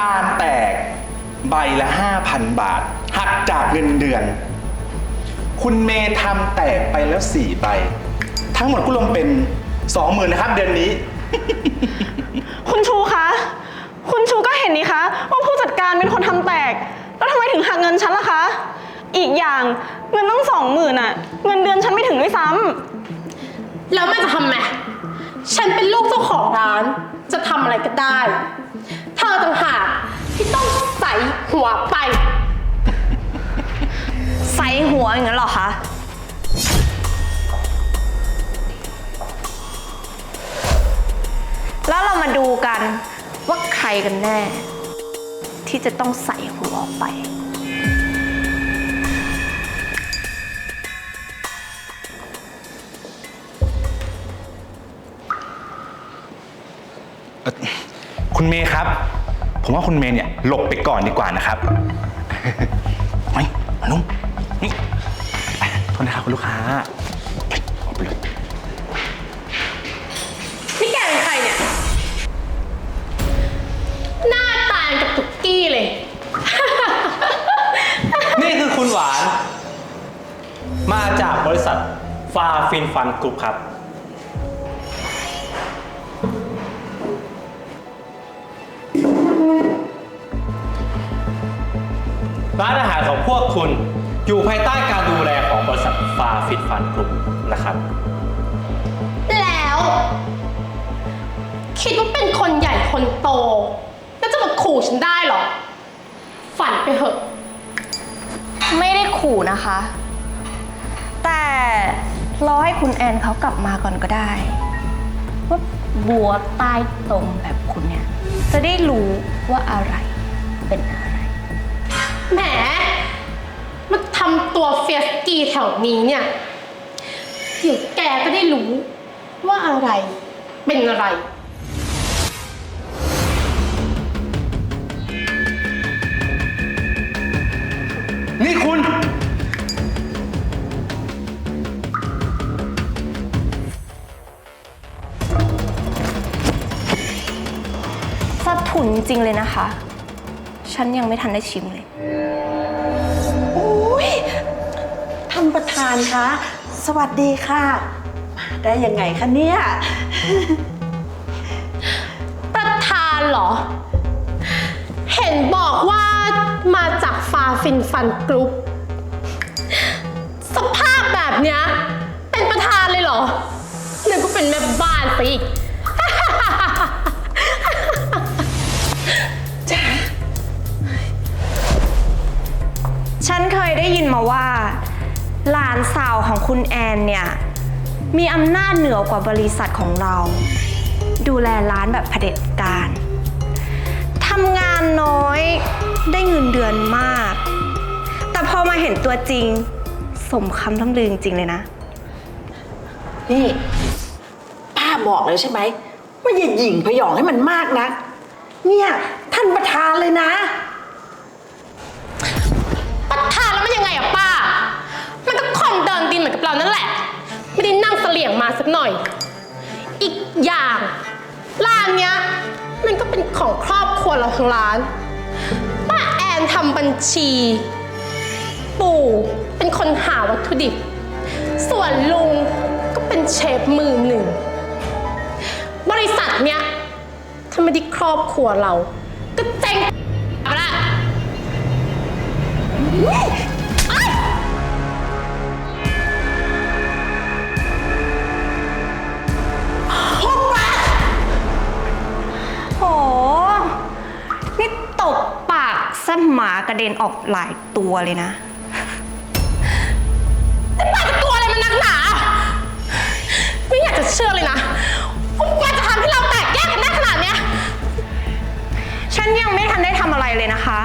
ทำจานแตกใบละ 5,000 บาท หักจากเงินเดือน คุณเมย์ทำแตกไปแล้ว4ใบ ทั้งหมดก็รวมเป็น 20,000นะครับเดือนนี้ คุณชูคะ คุณชูก็เห็นนี่คะว่าผู้จัดการเป็นคนทำแตก แล้วทำไมถึงหักเงินฉันล่ะคะ อีกอย่างเงินต้องสองหมื่นอะเงินเดือนฉันไม่ถึงด้วยซ้ำแล้วมันจะทำไงฉันเป็นลูกเจ้าของร้าน จะทำอะไรก็ได้เธ อต่างหากที่ต้องใส่หัวไป ใส่หัวอย่างนั้นเหรอคะ แล้วเรามาดูกันว่าใครกันแน่ ที่จะต้องใส่หัวออกไป คุณเมย์ครับ ผมว่าคุณเมย์เนี่ยหลบไปก่อนดีกว่านะครับไปมาลุงนี่ไปโทษนะครับคุณลูกค้าไปออกไปเลยนี่แกเป็นใครเนี่ย หน้าตากับตุกกี้เลย นี่คือคุณหวาน มาจากบริษัทฟาฟินฟันกรุ๊ปครับ ร้านอาหารของพวกคุณอยู่ภายใต้การดูแลของบริษัทฟาฟินฟันกรุ๊ปนะครับ แล้ว คิดว่าเป็นคนใหญ่คนโต แล้วจะมาขู่ฉันได้เหรอ ฝันไปเหอะ ไม่ได้ขู่นะคะ แต่รอให้คุณแอนเขากลับมาก่อนก็ได้ ว่าบัวใต้ตรงแบบคุณเนี่ย จะได้รู้ว่าอะไรเป็นอะไร แหมมาทำตัวเฟียสกีแถวนี้เนี่ย เดี๋ยวแกก็ได้รู้ ว่าอะไรเป็นอะไร นี่คุณ สะทุนจริงเลยนะคะ ฉันยังไม่ทันได้ชิมเลยานประธานคะ สวัสดีค่ะ มาได้ยังไงคะเนี่ย ประธานเหรอ เห็นบอกว่ามาจากฟาฟินฟันกรุ๊ป สภาพแบบเนี้ย เป็นประธานเลยเหรอนึกว่าเป็นแม่บ้านไปอีก สาวของคุณแอนเนี่ย มีอำนาจเหนือกว่าบริษัทของเรา ดูแลร้านแบบเผด็จการทำงานน้อยได้เงินเดือนมาก แต่พอมาเห็นตัวจริง สมคำทำลือจริงเลยนะ นี่ ป้าบอกเลยใช่ไหมว่าอย่าหยิ่งพยองให้มันมากนะ เนี่ย ท่านประธานเลยนะ สลี่ยงมาสักหน่อย อีกอย่างร้านเนี้ยมันก็เป็นของครอบครัวเราทั้งร้าน ป้าแอนทำบัญชี ปู่เป็นคนหาวัตถุดิบ ส่วนลุงก็เป็นเชฟมือหนึ่ง บริษัทเนี้ยถ้าไม่ได้ครอบครัวเรา ก็เจ๊งไปละ ระเด็นออกหลายตัวเลยนะป้าจะกลัวอะไรมันนักหนา ไม่อยากจะเชื่อเลยนะว่าป้าจะทำให้เราแตกแยกกันได้ขนาดเนี้ย ฉันยังไม่ทันได้ทำอะไรเลยนะคะ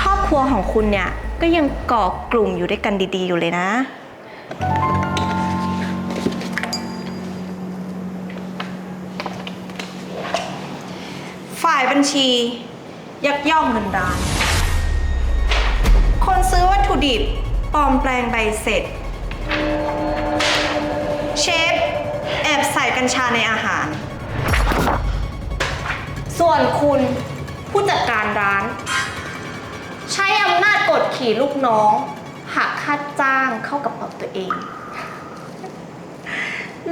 ครอบครัวของคุณเนี่ยก็ยังก่อกลุ่มอยู่ด้วยกันดีๆอยู่เลยนะ ฝ่ายบัญชี ยักยอกเงินดานคนซื้อวัต ถุดิบปลอมแปลงใบเสร็จ เชฟ แอบใส่กัญชาในอาหาร ส่วนคุณผู้จัดการร้าน ใช้อำนาจกดขี่ลูกน้องหักค่าจ้างเข้ากระเป๋าตัวเอง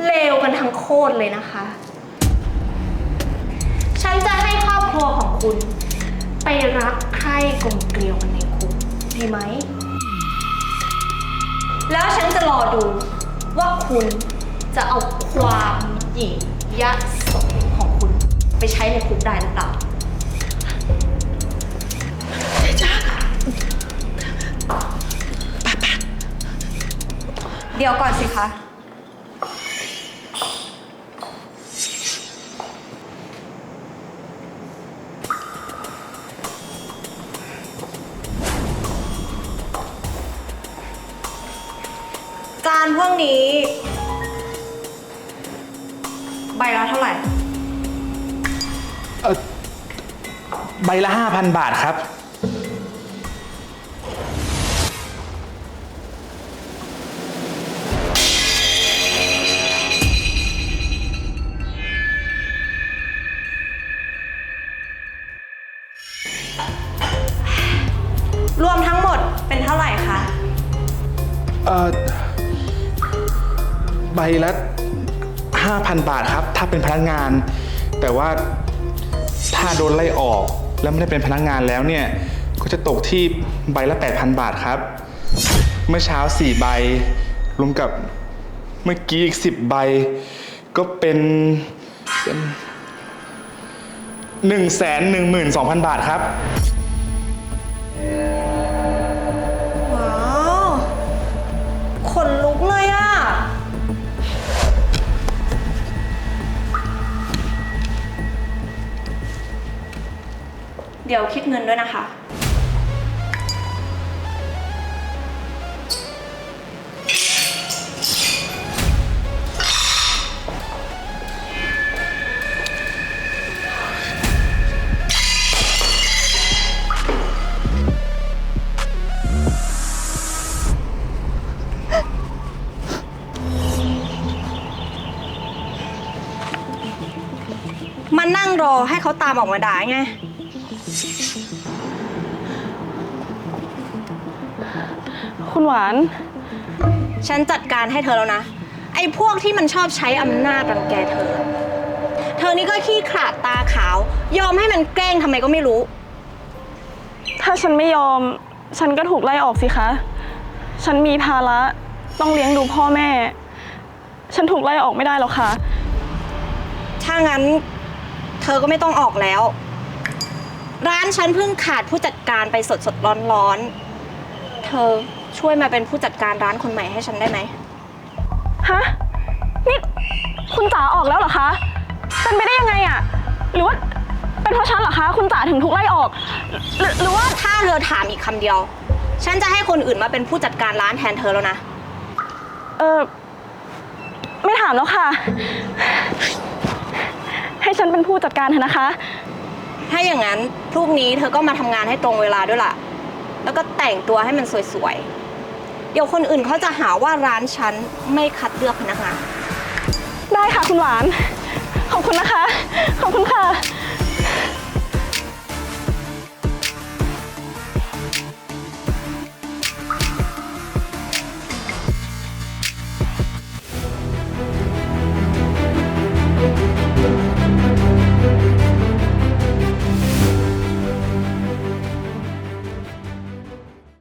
เลวกันทั้งโคตรเลยนะคะ ฉันจะให้ครอบครัวของคุณ ไปรักใคร่กลมเกลียวกันในคุกดีไหม แล้วฉันจะรอดูว่าคุณจะเอาความหยิ่งยะโสของคุณไปใช้ในคุกได้หรือเปล่า เดี๋ยวก่อนสิคะ จานพวกนี้ ใบละเท่าไหร่ เออใบละ 5,000 บาทครับ ละ 5,000 บาทครับ ถ้าเป็นพนักงาน แต่ว่าถ้าโดนไล่ออกแล้วไม่ได้เป็นพนักงานแล้วเนี่ย ก็จะตกที่ใบละ 8,000 บาทครับ เมื่อเช้า 4 ใบ รวมกับเมื่อกี้อีก 10 ใบ ก็เป็นเป็นหนึ่งแสนหนึ่งหมื่นสองพันบาทครับ เดี๋ยวคิดเงินด้วยนะคะ มานั่งรอให้เขาตามออกมาด่าไง คุณหวาน ฉันจัดการให้เธอแล้วนะ ไอ้พวกที่มันชอบใช้อำนาจรังแกเธอ เธอนี่ก็ขี้ขลาดตาขาวยอมให้มันแกล้งทำไมก็ไม่รู้ ถ้าฉันไม่ยอม ฉันก็ถูกไล่ออกสิคะ ฉันมีภาระต้องเลี้ยงดูพ่อแม่ ฉันถูกไล่ออกไม่ได้หรอกค่ะ ถ้างั้นเธอก็ไม่ต้องออกแล้ว ร้านฉันเพิ่งขาดผู้จัดการไปสดสดร้อนร้อนๆเธอ ช่วยมาเป็นผู้จัดการร้านคนใหม่ให้ฉันได้ไหม ฮะ นี่คุณจ๋าออกแล้วเหรอคะ เป็นไปได้ยังไงอะหรือว่าเป็นเพราะฉันเหรอคะ คุณจ๋าถึงถูกไล่ออก หรือหรือว่าถ้าเธอถามอีกคำเดียว ฉันจะให้คนอื่นมาเป็นผู้จัดการร้านแทนเธอแล้วนะ เออไม่ถามแล้วค่ะ ให้ฉันเป็นผู้จัดการเถอะนะคะ ถ้าอย่างนั้นพรุ่งนี้เธอก็มาทำงานให้ตรงเวลาด้วยล่ะ แล้วก็แต่งตัวให้มันสวยๆเดี๋ยวคนอื่นเขาจะหาว่าร้านฉันไม่คัดเลือกพนักงาน ได้ค่ะคุณหวาน ขอบคุณนะคะ ขอบคุณค่ะ